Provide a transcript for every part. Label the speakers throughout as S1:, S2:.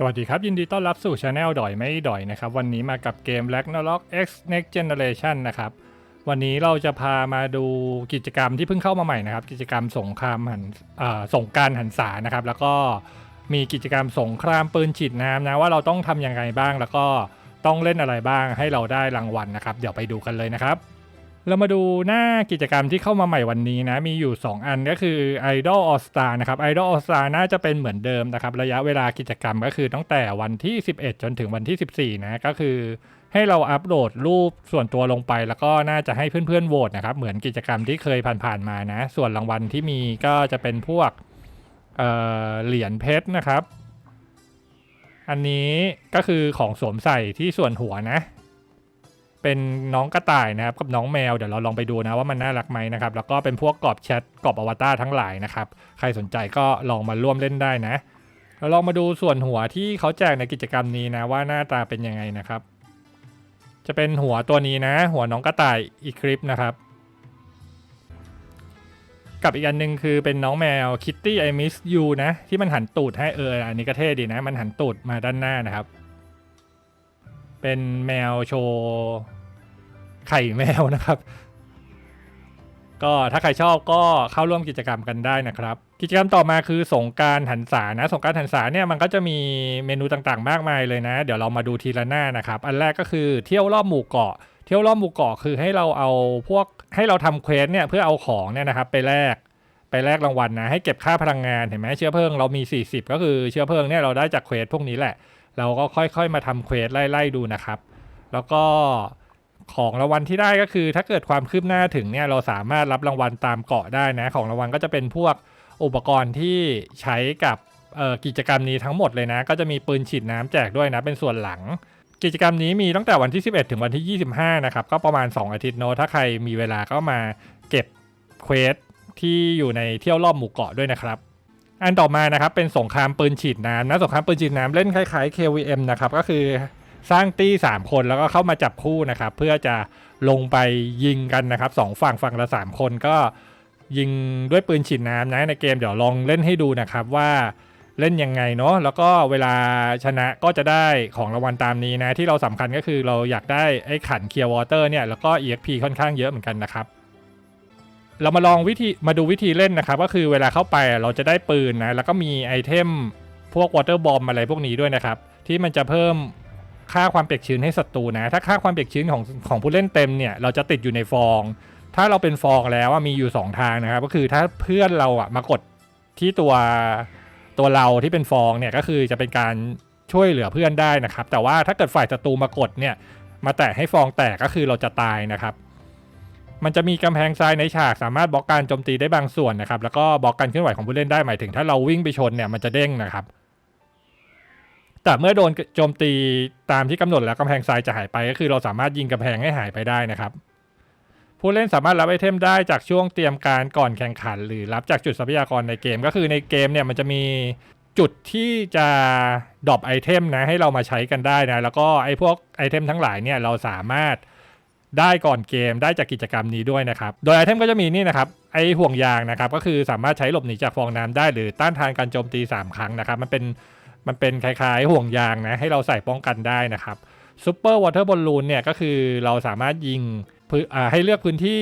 S1: สวัสดีครับ ยินดีต้อนรับสู่ช anel ดอยไม่ดอยนะครับ วันนี้มากับเกม Ragnarok X Next Generation นะครับ วันนี้เราจะพามาดูกิจกรรมที่เพิ่งเข้ามาใหม่นะครับ กิจกรรมสงครามหันเอ่อสงการหันษานะครับ แล้วก็มีกิจกรรมสงครามปืนฉีดน้ำนะว่าเราต้องทำยังไงบ้าง แล้วก็ต้องเล่นอะไรบ้างให้เราได้รางวัลนะครับ เดี๋ยวไปดูกันเลยนะครับ เรามาดูหน้ากิจกรรมที่เข้ามาใหม่วันนี้นะ มีอยู่ 2 อันก็คือ Idol All Star นะครับ Idol All Star น่าจะเป็นเหมือนเดิมนะครับ ระยะเวลากิจกรรมก็คือตั้งแต่วันที่ 11 จนถึงวันที่ 14 นะ ก็คือให้เราอัปโหลดรูปส่วนตัวลงไป แล้วก็น่าจะให้เพื่อนๆโหวตนะครับ เหมือนกิจกรรมที่เคยผ่านๆมานะ ส่วนรางวัลที่มีก็จะเป็นพวกเเหรียญเพชรนะครับ อันนี้ก็คือของสวมใส่ที่ส่วนหัวนะ เป็นน้องกระต่ายนะครับกับน้องแมวเดี๋ยวเราลองไปดูนะว่ามันน่ารักไหมนะครับแล้วก็เป็นพวกกรอบแชทกรอบอวตารทั้งหลายนะครับใครสนใจก็ลองมาร่วมเล่นได้นะ เราลองมาดูส่วนหัวที่เขาแจกในกิจกรรมนี้นะว่าหน้าตาเป็นยังไงนะครับ จะเป็นหัวตัวนี้นะ หัวน้องกระต่ายอีคลิปนะครับ กับอีกอันหนึงคือเป็นน้องแมว Kitty I Miss You นะที่มันหันตูดให้เอออันนี้ก็เท่ดีนะ มันหันตูดมาด้านหน้านะครับ เป็นแมวโชว์ไข่แมวนะครับ ก็ถ้าใครชอบก็เข้าร่วมกิจกรรมกันได้นะครับ กิจกรรมต่อมาคือสงการหันษานะ สงการหันษาเนี่ยมันก็จะมีเมนูต่างๆ มากมายเลยนะ เดี๋ยวเรามาดูทีละหน้านะครับ อันแรกก็คือเที่ยวรอบหมู่เกาะ เที่ยวรอบหมู่เกาะคือให้เราเอาพวกให้เราทำเควสเนี่ยเพื่อเอาของเนี่ยนะครับไปแลกไปแลกรางวัลนะให้เก็บค่าพลังงานเห็นไหมเชื้อเพลิงเรามี 40 ก็คือเชื้อเพลิงเนี่ยเราได้จากเควสพวกนี้แหละ เราก็ค่อยๆมาทำเควสไล่ๆดูนะครับ แล้วก็ของรางวัลที่ได้ก็คือ ถ้าเกิดความคืบหน้าถึงเนี่ยเราสามารถรับรางวัลตามเกาะได้นะ ของรางวัลก็จะเป็นพวกอุปกรณ์ที่ใช้กับกิจกรรมนี้ทั้งหมดเลยนะ ก็จะมีปืนฉีดน้ำแจกด้วยนะเป็นส่วนหลัง กิจกรรมนี้มีตั้งแต่วันที่ 11 ถึงวันที่ 25 นะครับ ก็ประมาณ 2 อาทิตย์เนอะถ้าใครมีเวลาก็มาเก็บเควสที่อยู่ในเที่ยวรอบหมู่เกาะด้วยนะครับ อันต่อมานะครับเป็นสงครามปืนฉีดน้ำนะสงครามปืนฉีดน้ำเล่นคล้ายๆ KVM นะครับก็คือสร้างตี้ 3 คนแล้วก็เข้ามาจับคู่นะครับเพื่อจะลงไปยิงกันนะครับสองฝั่งฝั่งละ 3 คนก็ยิงด้วยปืนฉีดน้ำนะในเกมเดี๋ยวลองเล่นให้ดูนะครับว่าเล่นยังไงเนาะแล้วก็เวลาชนะก็จะได้ของรางวัลตามนี้นะที่เราสำคัญก็คือเราอยากได้ไอ้ขันเคียร์วอเตอร์เนี่ยแล้วก็ EXP ค่อนข้างเยอะเหมือนกันนะครับ เรามาลองวิธีมาดูวิธีเล่นนะครับ ก็คือเวลาเข้าไปเราจะได้ปืนนะแล้วก็มีไอเทมพวกวอเตอร์บอมอะไรพวกนี้ด้วยนะครับ ที่มันจะเพิ่มค่าความเปียกชื้นให้ศัตรูนะ ถ้าค่าความเปียกชื้นของของผู้เล่นเต็มเนี่ยเราจะติดอยู่ในฟอง ถ้าเราเป็นฟองแล้วมีอยู่ 2 ทางนะครับ ก็คือถ้าเพื่อนเราอะมากดที่ตัวตัวเราที่เป็นฟองเนี่ยก็คือจะเป็นการช่วยเหลือเพื่อนได้นะครับ แต่ว่าถ้าเกิดฝ่ายศัตรูมากดเนี่ยมาแตะให้ฟองแตกก็คือเราจะตายนะครับ มันจะมีกำแพงทรายในฉากสามารถบล็อกการโจมตีได้บางส่วนนะครับ แล้วก็บล็อกการเคลื่อนไหวของผู้เล่นได้หมายถึง ถ้าเราวิ่งไปชนเนี่ยมันจะเด้งนะครับ แต่เมื่อโดนโจมตีตามที่กำหนดแล้วกำแพงทรายจะหายไป ก็คือเราสามารถยิงกำแพงให้หายไปได้นะครับ ผู้เล่นสามารถรับไอเทมได้จากช่วงเตรียมการก่อนแข่งขัน หรือรับจากจุดทรัพยากรในเกม ก็คือในเกมเนี่ยมันจะมีจุดที่จะดรอปไอเทมนะให้เรามาใช้กันได้นะแล้วก็ไอพวกไอเทมทั้งหลายเนี่ยเราสามารถ ได้ก่อนเกมได้จากกิจกรรมนี้ด้วยนะครับ โดยไอเทมก็จะมีนี่นะครับไอห่วงยางนะครับก็คือสามารถใช้หลบหนีจากฟองน้ำได้หรือต้านทานการโจมตี 3 ครั้งนะครับ มันเป็นมันเป็นคล้ายๆ ห่วงยางนะให้เราใส่ป้องกันได้นะครับซูเปอร์วอเตอร์บอลลูนเนี่ยก็คือเราสามารถยิงพื้นอ่าให้เลือกพื้นที่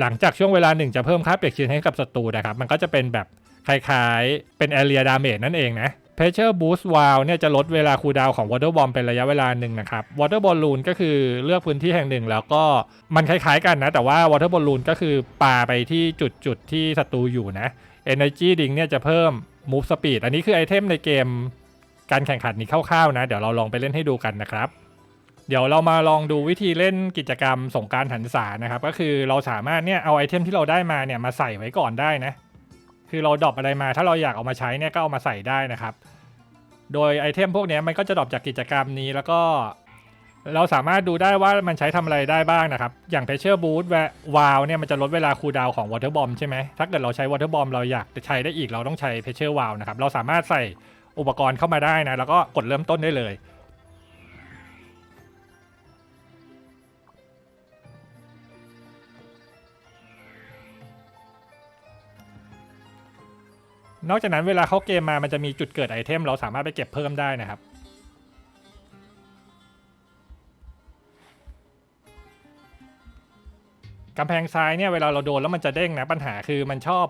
S1: หลังจากช่วงเวลาหนึ่งจะเพิ่มค่าเปียกชื้นให้กับศัตรูนะครับ มันก็จะเป็นแบบคล้ายๆ เป็น Area Damage นั่นเองนะ Pressure Boost Valve เนี่ยจะลดเวลาคูลดาวของ Water Bomb เป็นระยะเวลาหนึ่งนะครับ Water Balloon ก็คือเลือกพื้นที่แห่งหนึ่ง แล้วก็มันคล้ายๆกันนะ แต่ว่า Water Balloon ก็คือปาไปที่จุดๆที่ศัตรูอยู่นะ Energy Drink เนี่ยจะเพิ่ม Move Speed อันนี้คือไอเทมในเกมการแข่งขันนี้คร่าวๆนะ เดี๋ยวเราลองไปเล่นให้ดูกันนะครับเดี๋ยวเรามาลองดูวิธีเล่นกิจกรรมสงการหันษานะครับ ก็คือเราสามารถเนี่ยเอาไอเทมที่เราได้มาเนี่ยมาใส่ไว้ก่อนได้นะ คือเราดรอปอะไรมา ถ้าเราอยากเอามาใช้เนี่ยก็เอามาใส่ได้นะครับ โดยไอเทมพวกนี้มันก็จะดรอปจากกิจกรรมนี้แล้วก็เราสามารถดูได้ว่ามันใช้ทำอะไรได้บ้างนะครับ อย่าง Pressure Boost แววาวเนี่ยมันจะลดเวลาคูลดาวของ Water Bomb ใช่ไหมถ้าเกิดเราใช้ Water Bomb เราอยากจะใช้ได้อีกเราต้องใช้ Pressure Valve นะครับ เราสามารถใส่อุปกรณ์เข้ามาได้นะ แล้วก็กดเริ่มต้นได้เลย นอกจากนั้นเวลาเข้าเกมมามันจะมีจุดเกิดไอเทม เราสามารถไปเก็บเพิ่มได้นะครับกำแพงซ้ายเนี่ยเวลาเราโดนแล้วมันจะเด้งนะปัญหาคือมันชอบ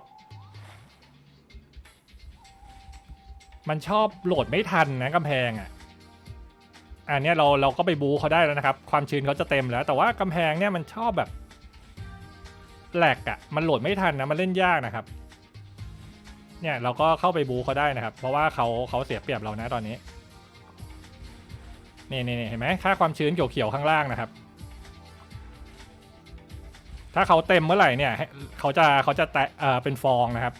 S1: มันชอบโหลดไม่ทันนะกำแพงอะอันนี้เราเราก็ไปบูเขาได้แล้วนะครับ ความชื้นเขาจะเต็มแล้ว แต่ว่ากำแพงเนี่ยมันชอบแบบแหลกอะมันโหลดไม่ทันนะมันเล่นยากนะครับ เนี่ยเราก็เข้าไปบูเขาได้นะครับ เพราะว่าเขาเขาเสียเปรียบเรานะตอนนี้นี่นี่นี่เห็นไหมค่าความชื้นเขียวๆข้างล่างนะครับ ถ้าเขาเต็มเมื่อไหร่เนี่ยเขาจะเขาจะแตะเอ่อเป็นฟองนะครับ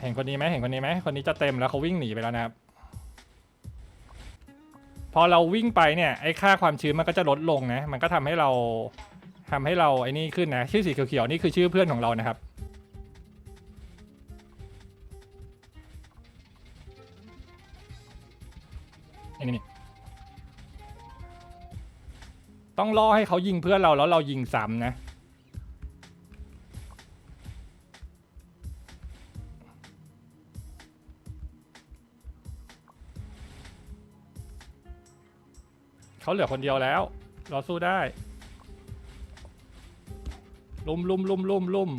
S1: เห็นคนนี้ไหมเห็นคนนี้ไหมคนนี้จะเต็มแล้วเขาวิ่งหนีไปแล้วนะครับ พอเราวิ่งไปเนี่ยไอ้ค่าความชื้นมันก็จะลดลงนะ มันก็ทำให้เราทำให้เราไอ้นี่ขึ้นนะ ชื่อสีเขียวๆนี่คือชื่อเพื่อนของเรานะครับ นี่นี่ต้องล่อให้เขายิงเพื่อนเราแล้วเรายิงซ้ำนะ เขาเหลือคนเดียวแล้ว เราสู้ได้ ลุมลุมลุมลุมลุม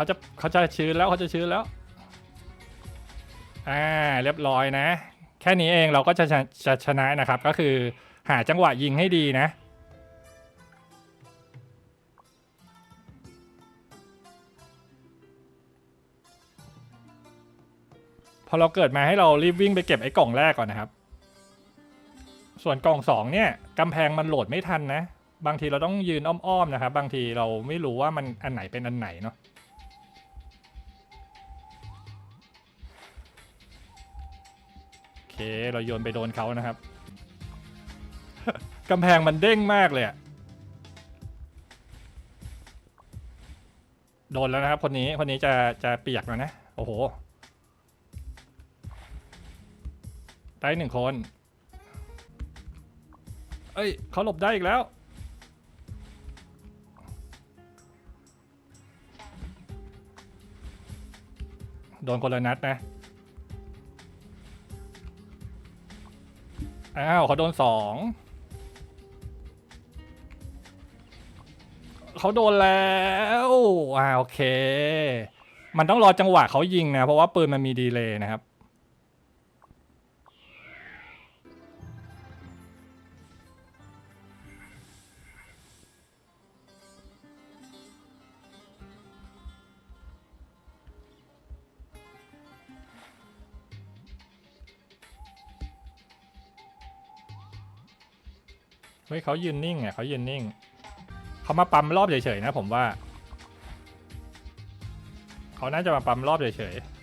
S1: เขาจะเขาจะชื้นแล้วเขาจะชื้นแล้ว อ่าเรียบร้อยนะ แค่นี้เองเราก็จะชนะจะชนะนะครับ ก็คือหาจังหวะยิงให้ดีนะพอเราเกิดมาให้เรารีบวิ่งไปเก็บไอ้กล่องแรกก่อนนะครับ ส่วนกล่องสองเนี่ยกำแพงมันโหลดไม่ทันนะ บางทีเราต้องยืนอ้อมๆนะครับ บางทีเราไม่รู้ว่ามันอันไหนเป็นอันไหนเนาะ เคเราโยนไปโดนเขานะครับ กำแพงมันเด้งมากเลยโดนแล้วนะครับ คนนี้คนนี้จะจะเปียกแล้วนะ โอ้โห ได้หนึ่งคน เอ้ยเขาหลบได้อีกแล้วโดนคนละนัดนะ อ้าวเขาโดนสองเขาโดนแล้วอ่าโอเค มันต้องรอจังหวะเขายิงนะ เพราะว่าปืนมันมีดีเลย์นะครับ เฮ้ยเขายืนนิ่งอะเขายืนนิ่งเขามาปั๊มรอบเฉยๆนะผมว่าเขาน่าจะมาปั๊มรอบเฉยๆ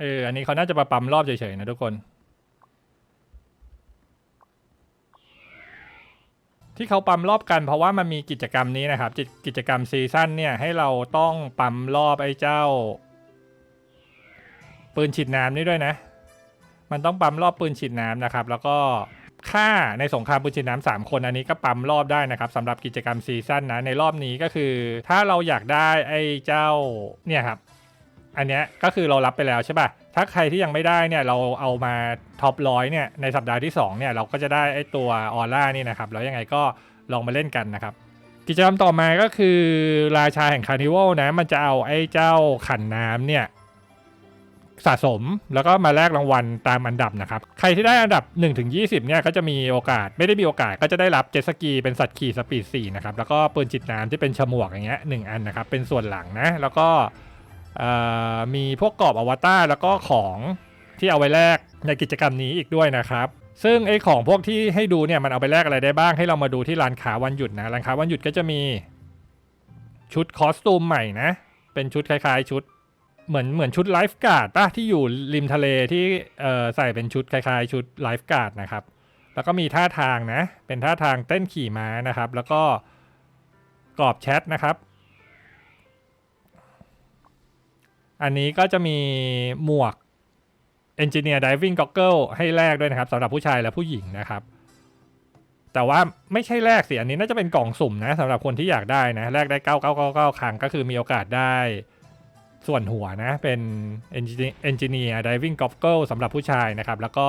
S1: เอออันนี้เขาน่าจะมาปั๊มรอบเฉยๆนะทุกคนที่เขาปั๊มรอบกันเพราะว่ามันมีกิจกรรมนี้นะครับ กิจกิจกรรมซีซั่นเนี่ยให้เราต้องปั๊มรอบไอ้เจ้า ปืนฉีดน้ำนี่ด้วยนะ มันต้องปั๊มรอบปืนฉีดน้ำนะครับ แล้วก็ค่าในสงครามปืนฉีดน้ำสามคนอันนี้ก็ปั๊มรอบได้นะครับสำหรับกิจกรรมซีซั่นนะในรอบนี้ก็คือ ถ้าเราอยากได้ไอ้เจ้าเนี่ยครับอันเนี้ยก็คือเรารับไปแล้วใช่ป่ะ ถ้าใครที่ยังไม่ได้เนี่ยเราเอามาท็อปร้อยเนี่ยในสัปดาห์ที่สองเนี่ยเราก็จะได้ไอ้ตัวออร่านี่นะครับ แล้วยังไงก็ลองมาเล่นกันนะครับ กิจกรรมต่อมาก็คือราชาแห่งคาร์นิวัลนะมันจะเอาไอ้เจ้าขันน้ำเนี่ย สะสมแล้วก็มาแลกรางวัลตามอันดับนะครับ ใครที่ได้อันดับ 1-20เนี่ยก็จะมีโอกาสไม่ได้มีโอกาสก็จะได้รับเจ็ตสกีเป็นสัตว์ขี่สปีด4นะครับแล้วก็ปืนจิตน้ำที่เป็นฉมวกอย่างเงี้ยหนึ่งอันนะครับเป็นส่วนหลังนะแล้วก็มีพวกกรอบอวตารแล้วก็ของที่เอาไว้แลกในกิจกรรมนี้อีกด้วยนะครับซึ่งไอ้ของพวกที่ให้ดูเนี่ยมันเอาไปแลกอะไรได้บ้างให้เรามาดูที่ร้านค้าวันหยุดนะร้านค้าวันหยุดก็จะมีชุดคอสตูมใหม่นะเป็นชุดคล้ายๆ ชุด เหมือนเหมือนชุดไลฟ์การ์ดป่ะที่อยู่ริมทะเลที่เอ่อใส่เป็นชุดคล้ายๆ ชุดไลฟ์การ์ดนะครับ แล้วก็มีท่าทางนะ เป็นท่าทางเต้นขี่ม้านะครับ แล้วก็กรอบแชทนะครับ อันนี้ก็จะมีหมวก Engineer Diving Goggle ให้แลกด้วยนะครับสำหรับผู้ชายและผู้หญิงนะครับ แต่ว่าไม่ใช่แลกสิอันนี้น่าจะเป็นกล่องสุ่มนะสำหรับคนที่อยากได้นะแลกได้ 9999ครั้งก็คือมีโอกาสได้ ส่วนหัวนะเป็น Engineer- Diving Goggle สำหรับผู้ชายนะครับ แล้วก็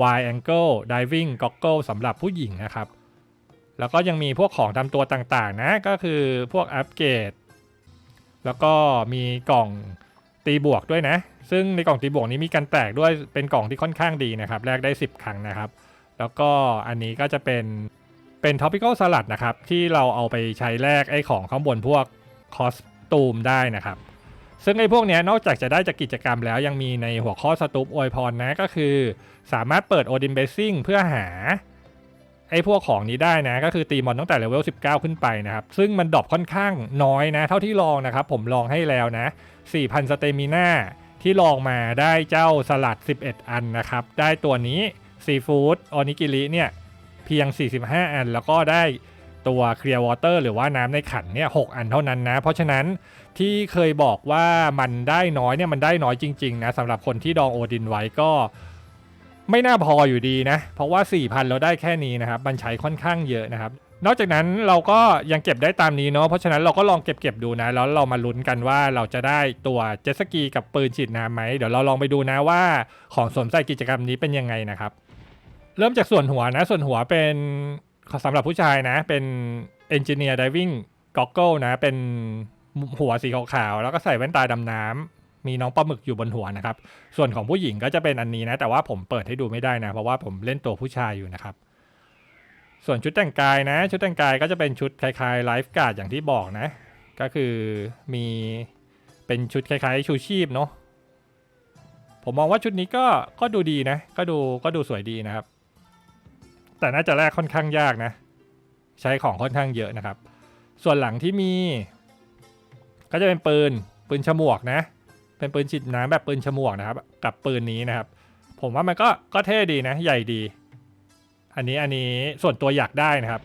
S1: Wide Angle Diving Goggle สำหรับผู้หญิงนะครับ แล้วก็ยังมีพวกของตามตัวต่างๆ นะ ก็คือพวกอัปเกรด แล้วก็มีกล่องตีบวกด้วยนะ ซึ่งในกล่องตีบวกนี้มีกันแตกด้วยเป็นกล่องที่ค่อนข้างดีนะครับ แลกได้ 10 ครั้งนะครับ แล้วก็อันนี้ก็จะเป็นเป็น topical salad นะครับ ที่เราเอาไปใช้แลกไอ้ของข้างบนพวกคอสตูมได้นะครับ ซึ่งไอ้พวกเนี้ยนอกจากจะได้จากกิจกรรมแล้วยังมีในหัวข้อสตูปอวยพรนะก็คือ สามารถเปิด Odin Basing เพื่อหาไอ้พวกของนี้ได้นะ ก็คือตีมอนตั้งแต่เลเวล 19 ขึ้นไปนะครับ ซึ่งมันดรอปค่อนข้างน้อยนะ เท่าที่ลองนะครับ ผมลองให้แล้วนะ 4,000 สเตมิน่าที่ลองมาได้เจ้าสลัด 11 อันนะครับ ได้ตัวนี้ซีฟู้ดออนิกิริเนี่ย เพียง 45 อัน แล้วก็ได้ ตัวเคลียร์วอเตอร์หรือว่าน้ำในขันเนี่ย6อันเท่านั้นนะ เพราะฉะนั้นที่เคยบอกว่ามันได้น้อยเนี่ยมันได้น้อยจริง ๆ นะสำหรับคนที่ดองโอดินไว้ก็ไม่น่าพออยู่ดีนะ เพราะว่า 4,000 เราได้แค่นี้นะครับ มันใช้ค่อนข้างเยอะนะครับ นอกจากนั้นเราก็ยังเก็บได้ตามนี้เนาะ เพราะฉะนั้นเราก็ลองเก็บเก็บๆดูนะ แล้วเรามาลุ้นกันว่าเราจะได้ตัวเจ็ตสกีกับปืนฉีดน้ำไหม เดี๋ยวเราลองไปดูนะว่าของสวมใส่กิจกรรมนี้เป็นยังไงนะครับ เริ่มจากส่วนหัวนะ ส่วนหัวเป็น สำหรับผู้ชายนะ เป็น Engineer Diving Goggle นะ เป็นหัวสีขาวๆแล้วก็ใส่แว่นตาดำน้ำมีน้องปลาหมึกอยู่บนหัวนะครับ ส่วนของผู้หญิงก็จะเป็นอันนี้นะ แต่ว่าผมเปิดให้ดูไม่ได้นะ เพราะว่าผมเล่นตัวผู้ชายอยู่นะครับ ส่วนชุดแต่งกายนะ ชุดแต่งกายก็จะเป็นชุดคล้ายๆไลฟ์การ์ดอย่างที่บอกนะ ก็คือมีเป็นชุดคล้ายๆชูชีพเนาะผมมองว่าชุดนี้ก็ก็ดูดีนะ ก็ดูก็ดูสวยดีนะครับ แต่น่าจะแลกค่อนข้างยากนะ ใช้ของค่อนข้างเยอะนะครับ ส่วนหลังที่มี ก็จะเป็นปืนปืนฉมวกนะ เป็นปืนฉีดน้ำแบบปืนฉมวกนะครับ กับปืนนี้นะครับ ผมว่ามันก็ก็เท่ดีนะ ใหญ่ดี อันนี้อันนี้ส่วนตัวอยากได้นะครับ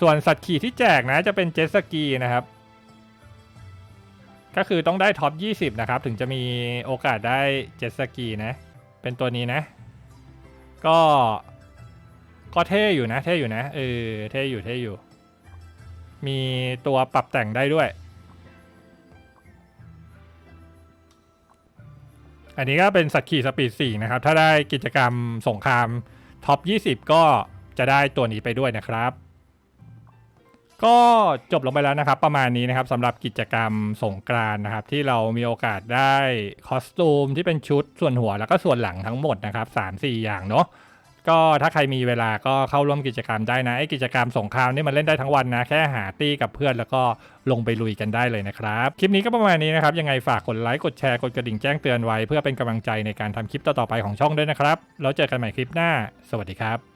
S1: ส่วนสัตว์ขี่ที่แจกนะจะเป็นเจ็ตสกีนะครับก็คือต้องได้ท็อป 20 นะครับ ถึงจะมีโอกาสได้เจ็ตสกีนะ เป็นตัวนี้นะ ก็ ก็เท่อยู่นะ เท่อยู่นะเออเท่อยู่เท่อยู่ มีตัวปรับแต่งได้ด้วย อันนี้ก็เป็นสัตว์ขี่สปีด4นะครับ ถ้าได้กิจกรรมสงครามท็อป 20 ก็จะได้ตัวนี้ไปด้วยนะครับ ก็จบลงไปแล้วนะครับ ประมาณนี้นะครับสำหรับกิจกรรมสงกรานนะครับ ที่เรามีโอกาสได้คอสตูมที่เป็นชุดส่วนหัวแล้วก็ส่วนหลังทั้งหมดนะครับ 3-4 อย่างเนาะ ก็ถ้าใครมีเวลาก็เข้าร่วมกิจกรรมได้นะไอ้กิจกรรมสงครามนี่มันเล่นได้ทั้งวันนะ แค่หาตี้กับเพื่อนแล้วก็ลงไปลุยกันได้เลยนะครับ คลิปนี้ก็ประมาณนี้นะครับ ยังไงฝากกดไลค์กดแชร์กดกระดิ่งแจ้งเตือนไว้ เพื่อเป็นกำลังใจในการทำคลิปต่อๆไปของช่องด้วยนะครับ แล้วเจอกันใหม่คลิปหน้า สวัสดีครับ